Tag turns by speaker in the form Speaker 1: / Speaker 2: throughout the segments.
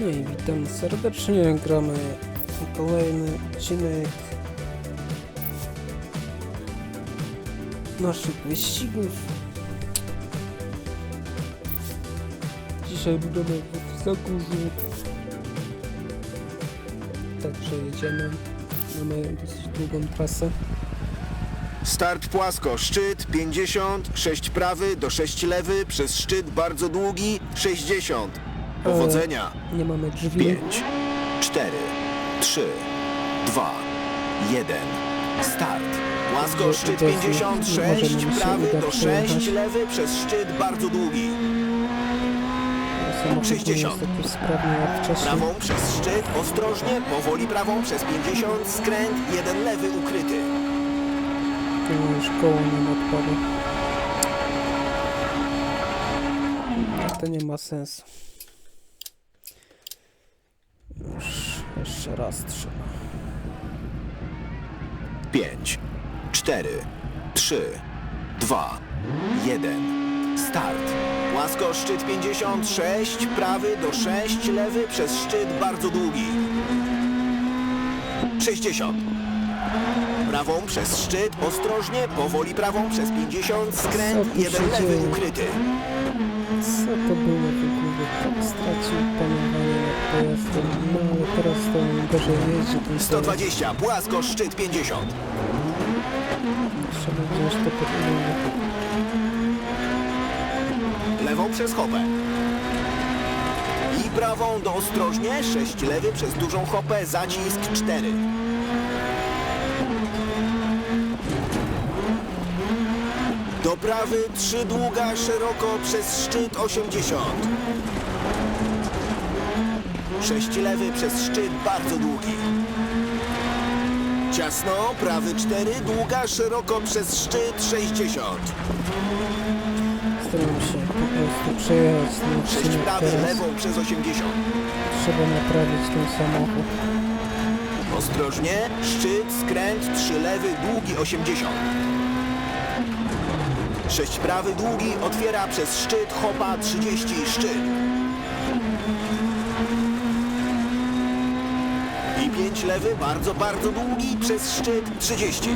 Speaker 1: No i witam serdecznie, gramy kolejny odcinek naszych wyścigów. Dzisiaj budemy w Zagórzu. Także jedziemy. Mamy dosyć długą trasę.
Speaker 2: Start płasko, szczyt 50, 6 prawy do 6 lewy, przez szczyt bardzo długi 60. Powodzenia.
Speaker 1: Nie mamy drzwi.
Speaker 2: 5, 4, 3, 2, 1. Start. Płasko, szczyt 50, 6 prawy do 6 lewy, przez szczyt bardzo długi.
Speaker 1: Samochód nie
Speaker 2: 60.
Speaker 1: jest taki sprawny jak wcześniej.
Speaker 2: Prawą przez szczyt, ostrożnie, powoli prawą przez 50, skręt, jeden lewy ukryty.
Speaker 1: No już koło nam odpada. To nie ma sensu. Już jeszcze raz trzeba.
Speaker 2: 5, 4, 3, 2, 1. Start. Płasko szczyt 56, prawy do 6, lewy przez szczyt bardzo długi. 60. Prawą przez szczyt, ostrożnie, powoli prawą przez 50,
Speaker 1: Co
Speaker 2: skręt, jeden lewy ukryty.
Speaker 1: Co to było w ogóle? Tak stracił panowanie No teraz to gorzej jeździ ten pojazd.
Speaker 2: 120, płasko szczyt 50.
Speaker 1: Trzeba to pod uwagę.
Speaker 2: Lewą przez hopę. I prawą do ostrożnie, 6 lewy przez dużą hopę, zacisk 4. Do prawy 3 długa, szeroko przez szczyt 80. 6 lewy przez szczyt bardzo długi. Ciasno, prawy 4, długa, szeroko przez szczyt 60.
Speaker 1: Staram się po prostu przejechać ten
Speaker 2: 6
Speaker 1: odcinek
Speaker 2: prawy,
Speaker 1: teraz.
Speaker 2: lewą przez 80.
Speaker 1: Trzeba naprawić ten samochód.
Speaker 2: Ostrożnie, szczyt, skręt, 3 lewy, długi 80. 6 prawy, długi, otwiera przez szczyt, hopa 30, szczyt. I 5 lewy, bardzo, bardzo długi, przez szczyt 30.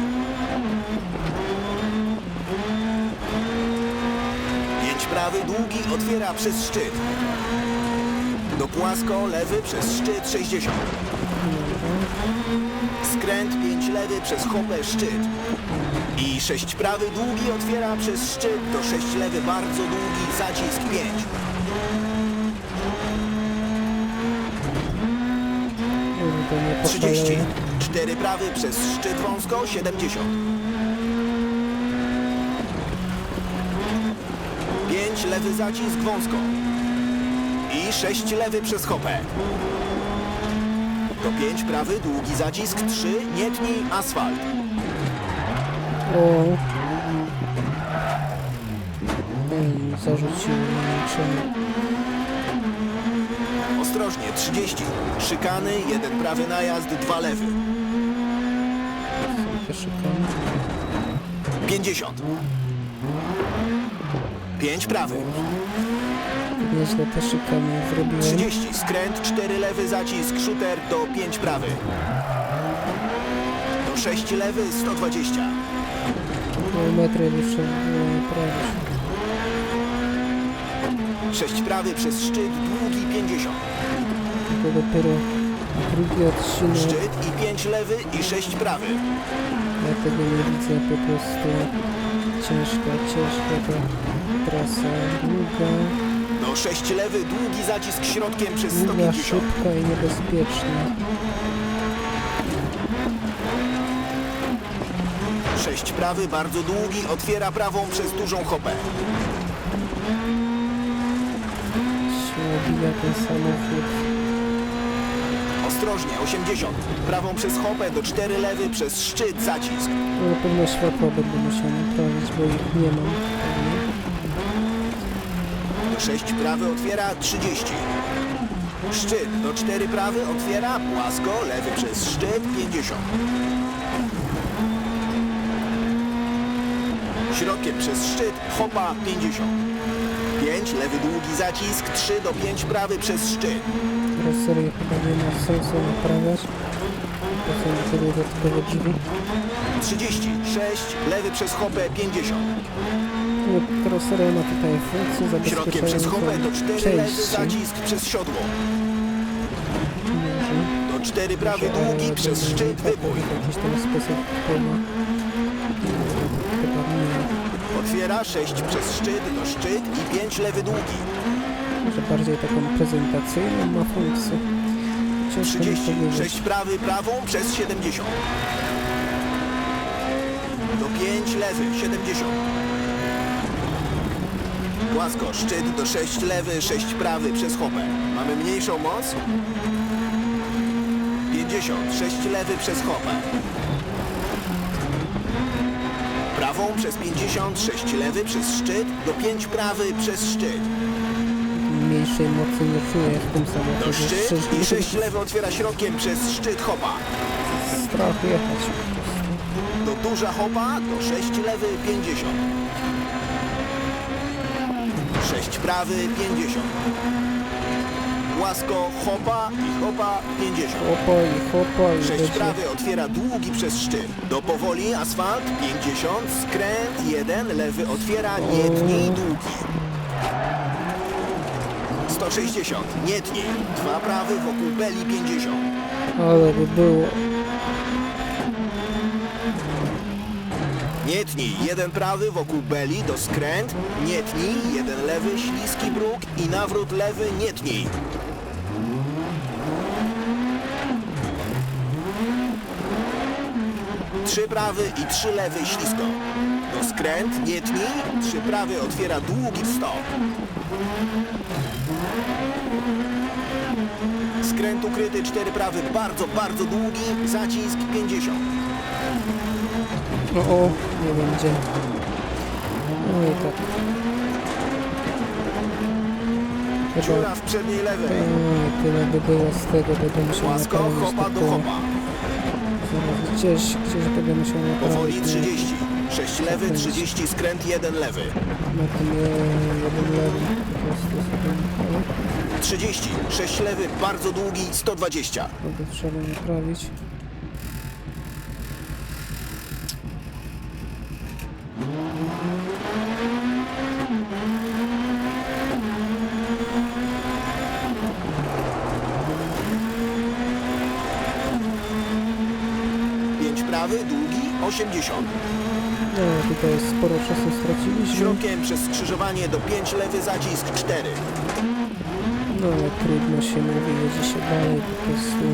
Speaker 2: 5 prawy, długi, otwiera przez szczyt. Do płasko, lewy przez szczyt 60. Skręt 5 lewy przez hopę szczyt. I 6 prawy długi otwiera przez szczyt do 6 lewy bardzo długi zacisk 5.
Speaker 1: Kurde, nie
Speaker 2: 30.
Speaker 1: poszaleję.
Speaker 2: 4 prawy przez szczyt wąsko 70. 5 lewy zacisk wąsko. I 6 lewy przez hopę. Do 5 prawy długi zacisk 3 nie tnij asfalt.
Speaker 1: O. Ej, zarzucił niczym.
Speaker 2: Ostrożnie, 30. Szykany, jeden prawy najazd, dwa lewy.
Speaker 1: Pierwszy koniec.
Speaker 2: 50. 5 prawy.
Speaker 1: Nieźle te szykany zrobiłem.
Speaker 2: 30. Skręt, 4 lewy, zacisk, shooter do 5 prawy. Do 6 lewy, 120.
Speaker 1: Kilometry muszę naprawić.
Speaker 2: 6 prawy przez szczyt, długi 50.
Speaker 1: To dopiero drugi odcinek.
Speaker 2: Szczyt i 5 lewy i 6 prawy.
Speaker 1: Ja tego nie widzę po prostu. Ciężka, ciężka ta trasa. Długa,
Speaker 2: Do 6 lewy, długi zacisk środkiem przez
Speaker 1: długa,
Speaker 2: 150.
Speaker 1: szybka i niebezpieczna.
Speaker 2: 6 prawy, bardzo długi, otwiera prawą przez dużą hopę.
Speaker 1: Się obija ten samochód.
Speaker 2: Ostrożnie, 80. Prawą przez hopę do 4 lewy przez szczyt zacisk.
Speaker 1: No, Na pewno światła będę musiał naprawić, bo ich nie mam.
Speaker 2: Do 6 prawy otwiera 30. Szczyt do 4 prawy otwiera płasko, lewy przez szczyt 50. Środkiem przez szczyt hopa 50. 5 lewy długi zacisk, 3 do 5 prawy przez szczyt.
Speaker 1: Karoserię chyba nie ma sensu naprawiać. To są tylko dodatkowe drzwi.
Speaker 2: 36 lewy przez hopę 50.
Speaker 1: No, Karoseria ma tutaj funkcję
Speaker 2: Środkiem przez hopę do 4
Speaker 1: zabezpieczającą
Speaker 2: lewy
Speaker 1: części.
Speaker 2: zacisk przez siodło. Do 4 prawy długi przez szczyt wybój.
Speaker 1: W jakiś tam sposób wpływa. Chyba nie.
Speaker 2: Otwiera 6 przez szczyt do szczyt i 5 lewy długi.
Speaker 1: Może bardziej taką prezentacyjną ma funkcję. Ciężko mi
Speaker 2: 30
Speaker 1: powiedzieć.
Speaker 2: 6 prawy prawą przez 70. Do 5 lewy 70. Płasko szczyt do 6 lewy 6 prawy przez hopę. Mamy mniejszą moc. 50 6 lewy przez hopę. Prawą przez 50 6 lewy przez szczyt do 5 prawy przez szczyt.
Speaker 1: Mniejszej mocy nie czuję w tym
Speaker 2: Do
Speaker 1: samochodzie.
Speaker 2: szczyt
Speaker 1: Szczerze
Speaker 2: i 6 lewy otwiera środkiem przez szczyt hopa.
Speaker 1: Strach jechać.
Speaker 2: Do duża hopa, do 6 lewy 50. 6 prawy 50. Łasko hopa i hopa 50.
Speaker 1: Hopa i hopa i
Speaker 2: 6
Speaker 1: będzie...
Speaker 2: prawy otwiera długi przez szczyt. Do powoli asfalt 50, skręt 1, lewy otwiera, nie tnij długi. 160, nie tnij. 2 prawy wokół beli 50.
Speaker 1: Ale by było.
Speaker 2: Nie tnij, jeden prawy wokół beli do skręt, nie tnij, jeden lewy, śliski bruk i nawrót lewy, nie tnij. Trzy prawy i trzy lewy ślisko. Do skręt, nie tnij, trzy prawy otwiera długi stop. Skręt ukryty, cztery prawy, bardzo, bardzo długi, zacisk 50.
Speaker 1: O, o, nie będzie. No i tak. Chyba...
Speaker 2: Dziura w przedniej lewej.
Speaker 1: Ej, tyle by było z tego, będę musiał
Speaker 2: Łasko, hopa do hopa.
Speaker 1: Zaraz Gdzieś, gdzieś będę musiał
Speaker 2: Powoli
Speaker 1: naprawić. nie?
Speaker 2: 30. 6 lewy, 30, skręt 1 lewy.
Speaker 1: Na tym e, jeden lewy po prostu sobie naprawię.
Speaker 2: 30. 6 lewy, bardzo długi, 120.
Speaker 1: Będę trzeba naprawić.
Speaker 2: Pięć prawy, długi, 80.
Speaker 1: No, tutaj sporo czasu straciliśmy.
Speaker 2: Środkiem przez skrzyżowanie do 5 lewy, zacisk 4.
Speaker 1: No, ale trudno się mówi, jedzie się dalej po prostu.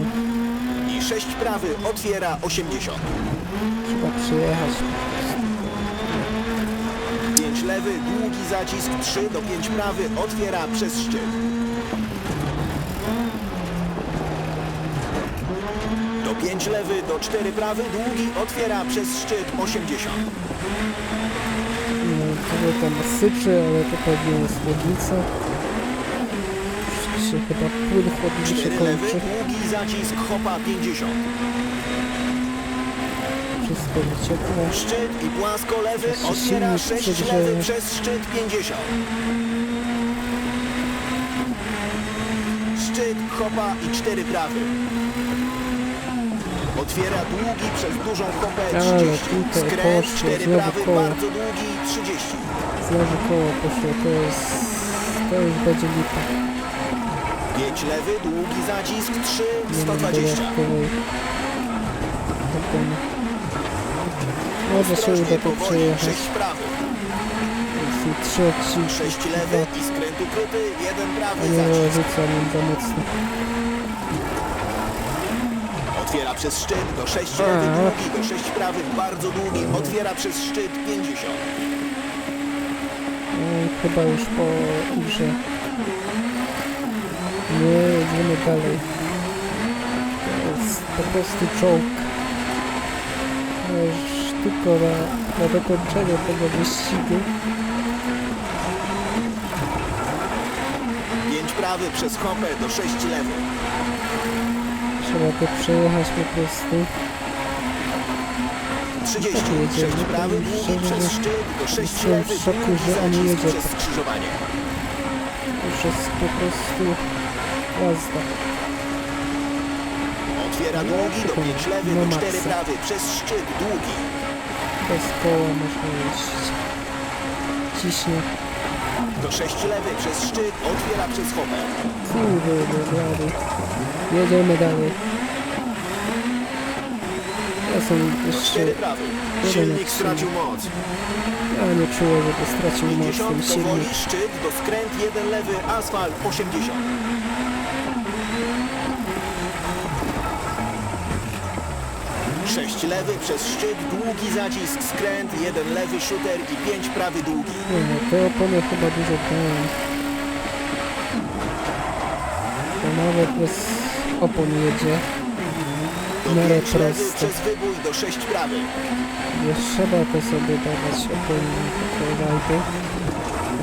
Speaker 2: I 6 prawy, otwiera 80.
Speaker 1: Trzeba przyjechać.
Speaker 2: 5 lewy, długi zacisk 3 do 5 prawy, otwiera przez szczyt. 5 lewy, do 4 prawy, długi, otwiera przez szczyt 80.
Speaker 1: No, trochę tam syczy, ale to pewnie jest chłodnica. Już się chyba płyn chłodniczy
Speaker 2: 4 lewy,
Speaker 1: kończy.
Speaker 2: długi zacisk, hopa 50.
Speaker 1: Wszystko wyciekło.
Speaker 2: Szczyt i płasko lewy,
Speaker 1: Jeszcze
Speaker 2: otwiera
Speaker 1: silnik
Speaker 2: 6
Speaker 1: przegrzeje.
Speaker 2: lewy przez szczyt 50. Szczyt, hopa i 4 prawy. Otwiera długi przez dużą hopę
Speaker 1: Ale
Speaker 2: 30.
Speaker 1: tutaj
Speaker 2: Skręt,
Speaker 1: poszło,
Speaker 2: 4
Speaker 1: znowu
Speaker 2: prawy,
Speaker 1: koło.
Speaker 2: bardzo długi 30.
Speaker 1: Znowu koło poszło, to jest... To już będzie lipa.
Speaker 2: 5 lewy, długi zacisk 3,
Speaker 1: Nie mam
Speaker 2: 120.
Speaker 1: dodatkowej opony. Może się
Speaker 2: Ostrożnie,
Speaker 1: uda to
Speaker 2: powoli,
Speaker 1: przejechać.
Speaker 2: 6 prawy,
Speaker 1: Jeśli trzy odcinki,
Speaker 2: 6 lewy i skręt ukryty, 1
Speaker 1: a
Speaker 2: prawy
Speaker 1: nie
Speaker 2: zacisk.
Speaker 1: rzucam za mocno.
Speaker 2: Otwiera przez szczyt do 6
Speaker 1: A.
Speaker 2: lewy długi, do 6 prawy bardzo długi. Otwiera przez szczyt 50.
Speaker 1: No i chyba już po grze. Nie, jedziemy dalej. To jest po prostu czołg. Już tylko na, na dokończenie tego wyścigu.
Speaker 2: 5 prawy przez hopę do 6 lewy.
Speaker 1: Trzeba to przejechać po prostu.
Speaker 2: 30.
Speaker 1: Tak jedziemy,
Speaker 2: 6 prawy
Speaker 1: szczerze,
Speaker 2: przez szczyt do 6
Speaker 1: jestem
Speaker 2: lewy
Speaker 1: w szoku, że on jedzie
Speaker 2: przez
Speaker 1: tak.
Speaker 2: skrzyżowanie.
Speaker 1: już jest po prostu jazda.
Speaker 2: Otwiera długi do 5 lewy do 4
Speaker 1: maksa.
Speaker 2: prawy przez szczyt długi.
Speaker 1: Bez koła można jeździć. Ciśnie.
Speaker 2: Do 6 lewy przez szczyt otwiera przez hopę.
Speaker 1: Kurde, blady. Jedziemy dalej. Ja są
Speaker 2: Do
Speaker 1: jeszcze...
Speaker 2: 4 prawy.
Speaker 1: jeden
Speaker 2: Silnik
Speaker 1: odcinek.
Speaker 2: stracił moc.
Speaker 1: Ja nie czuję, żeby stracił moc
Speaker 2: 50
Speaker 1: ten silnik.
Speaker 2: powoli szczyt do skręt 1 lewy asfalt 80. Sześć lewy przez szczyt, długi zacisk, skręt, jeden lewy shooter i pięć prawy długi.
Speaker 1: Nie no, te opony chyba dużo dają. To nawet bez opon jedzie.
Speaker 2: Do
Speaker 1: miarę
Speaker 2: pięć lewy
Speaker 1: prosto.
Speaker 2: przez wybój do sześć prawy.
Speaker 1: Wiesz, trzeba to sobie dawać opony takie rajdy.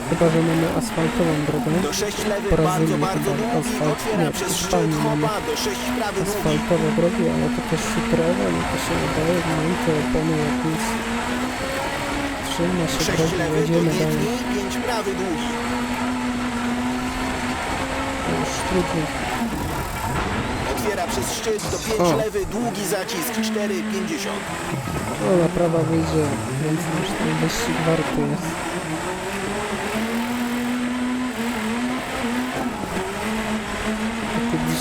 Speaker 1: Chyba, że mamy asfaltową drogę.
Speaker 2: Do sześć lewy
Speaker 1: Po raz
Speaker 2: bardzo, bardzo długi,
Speaker 1: asfalt-
Speaker 2: otwiera
Speaker 1: nie,
Speaker 2: przez szczyt,
Speaker 1: Hiszpanii mamy
Speaker 2: hopa, do sześć prawy długi.
Speaker 1: Asfaltowe drogi, ale takie szutrowe, no to się wydaje, no i te opony jak nic. Trzyma się drogi, jedziemy dalej.
Speaker 2: jedni, pięć prawy długi.
Speaker 1: To już trudno.
Speaker 2: Otwiera przez szczyt do pięć
Speaker 1: O.
Speaker 2: lewy, długi zacisk, cztery, pięćdziesiąt.
Speaker 1: O, naprawa wyjdzie, więc już ten wyścig warty jest.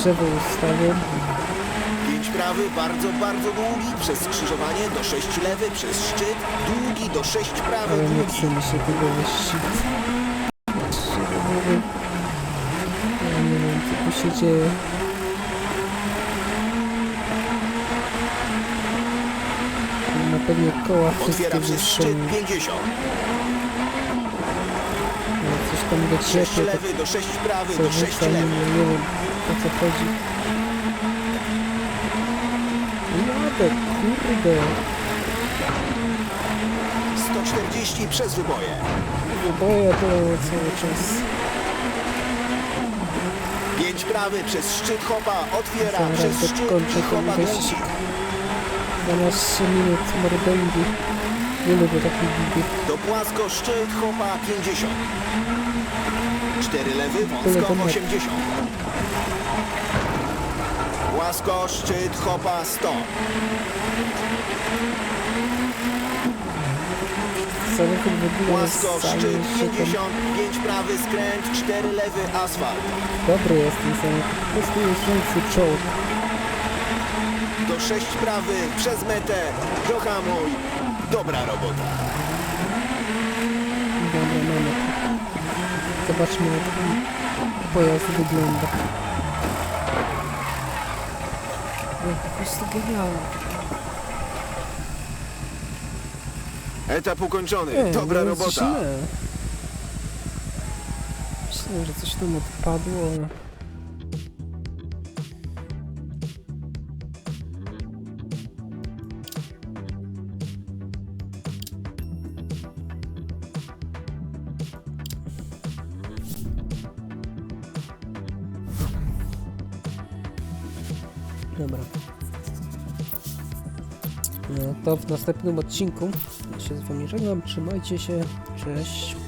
Speaker 1: Drzewo ustawię.
Speaker 2: Pięć prawy, bardzo, bardzo długi, przez skrzyżowanie do sześć lewy, przez szczyt, długi do sześć prawy,
Speaker 1: Ale nie
Speaker 2: długi.
Speaker 1: chce mi się tego mówiąc, Ja nie wiem, co tu się dzieje. Na pewnie koła wszystkie
Speaker 2: Otwiera przez
Speaker 1: wyższe.
Speaker 2: szczyt,
Speaker 1: coś tam do
Speaker 2: Sześć
Speaker 1: tak
Speaker 2: lewy do sześć prawy, do sześć lewy.
Speaker 1: nie wiem o co chodzi. Jadę, kurde.
Speaker 2: 140 przez wyboje.
Speaker 1: Boję to cały czas.
Speaker 2: Pięć prawy przez szczyt hopa, otwiera
Speaker 1: Zaraz
Speaker 2: przez szczyt
Speaker 1: dokończę
Speaker 2: i
Speaker 1: ten
Speaker 2: hopa
Speaker 1: wyścig.
Speaker 2: długi.
Speaker 1: 12 minut mordęgi. Nie lubię takich bigów.
Speaker 2: Do płasko szczyt hopa 50. Cztery lewy,
Speaker 1: Tyle
Speaker 2: wąsko
Speaker 1: to ma.
Speaker 2: 80. Płasko szczyt hopa 100.
Speaker 1: Samochód cały
Speaker 2: szczyt
Speaker 1: się tam
Speaker 2: 50. Pięć prawy skręt, cztery lewy asfalt.
Speaker 1: Dobry jest ten samochód. Po prostu jeżdżący czołg.
Speaker 2: Do sześć prawy przez metę. Dohamuj. Dobra robota.
Speaker 1: Dobra, mamy. Zobaczmy jak ten pojazd wygląda. No, po prostu genialny.
Speaker 2: Etap ukończony.
Speaker 1: Nie,
Speaker 2: Dobra
Speaker 1: no
Speaker 2: robota.
Speaker 1: Myślałem, że coś tam odpadło, ale... Dobra. No to w następnym odcinku ja się z wami żegnam. Trzymajcie się. Cześć.